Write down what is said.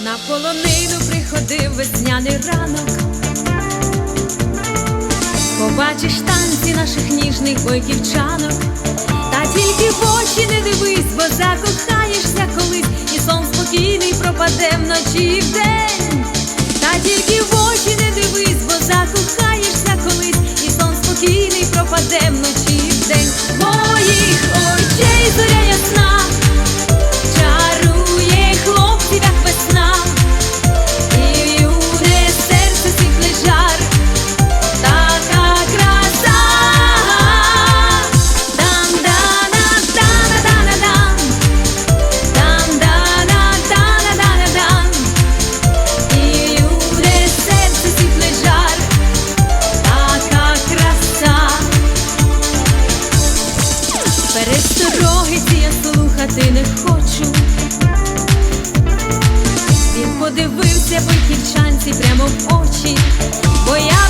На полонину приходив весняний ранок. Побачиш танці наших ніжних бойківчанок, та тільки в очі не дивись, бо закохаєшся колись, і сон спокійний пропаде вночі Перестороги ці я слухати не хочу. Він подивився бойківчанці прямо в очі, бо я